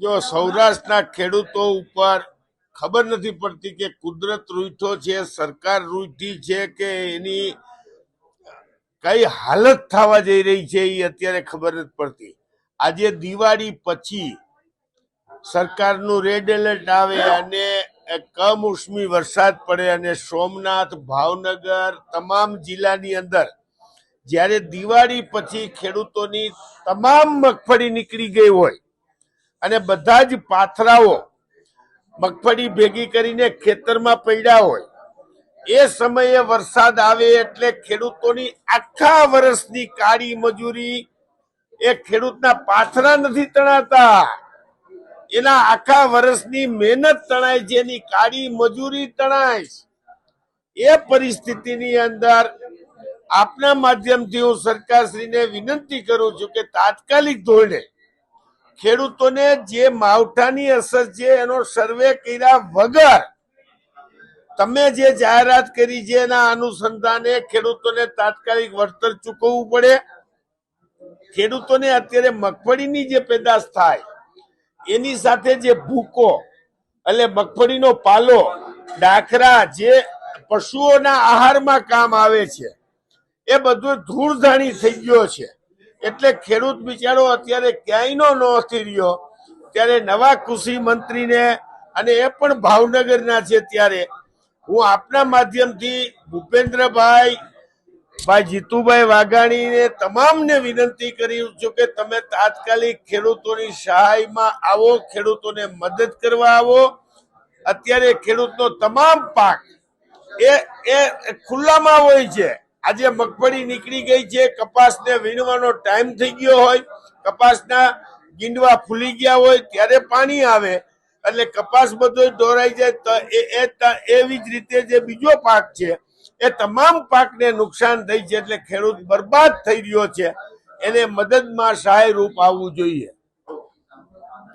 જો સૌરાષ્ટ્રના ખેડૂતો ઉપર ખબર નથી પડતી કે કુદરત રૂઠો છે, સરકાર રૂઠી છે કે એની કઈ હાલત થવા જઈ રહી છે એ અત્યારે ખબર નથી પડતી. આજે દિવાળી પછી સરકારનું રેડ એલર્ટ આવે અને કમોસમી વરસાદ પડે અને સોમનાથ, ભાવનગર તમામ જિલ્લાની અંદર જ્યારે દિવાળી પછી ખેડૂતોની તમામ મગફળી નીકળી ગઈ હોય અને બધા જ પાથરાઓ મગફળી ભેગી કરીને ખેતરમાં પડ્યા હોય. એ સમયે વરસાદ આવે એટલે ખેડૂતોની આખા વર્ષની કાળી મજૂરી એ ખેડૂતના પાથરા નથી તણાતા. એના આખા વર્ષની મહેનત તણાય છે એની કાળી મજૂરી તણાય એ પરિસ્થિતિની અંદર આપના માધ્યમથી હું સરકારશ્રીને વિનંતી કરું છું કે તાત્કાલિક ધોરણે ખેડૂતોને જે માવઠાની અસર છે એનો સર્વે કર્યા વગર તમે જે જાહેરાત કરી છે એના અનુસંધાને ખેડૂતોને તાત્કાલિક વળતર ચૂકવવું પડે. ખેડૂતોને અત્યારે મગફળીની જે પેદાશ થાય, એની સાથે જે ભૂકો એટલે મગફળીનો પાલો, ડાખરા જે પશુઓના આહારમાં કામ આવે છે, એ બધું ધૂળધાણી થઈ ગયો છે. એટલે ખેડૂત બિચારો અત્યારે ક્યાંયનો નથી રહ્યો. ત્યારે નવા કૃષિ મંત્રીને અને એ પણ ભાવનગરના છે ત્યારે, હું આપના માધ્યમથી ભૂપેન્દ્રભાઈ, ભાઈ જીતુભાઈ વાઘાણીને તમામને વિનંતી કરી છું કે તમે તાત્કાલિક ખેડૂતોની સહાયમાં આવો, ખેડૂતોને મદદ કરવા આવો. અત્યારે ખેડૂતનો તમામ પાક એ એ ખુલ્લામાં હોય છે. આજે મગફળી નીકળી ગઈ છે, કપાસને વીણવાનો ટાઈમ થઈ ગયો હોય, કપાસના ગીંડવા ફૂલી ગયા હોય, ત્યારે પાણી આવે. એટલે કપાસ બધો ઢોરાઈ જાય તો એ એવી જ રીતે જે બીજો પાક છે, એ તમામ પાકને નુકસાન થઈ છે, એટલે ખેડૂત બરબાદ થઈ રહ્યો છે. એને મદદમાં સહાય રૂપ આવવું જોઈએ.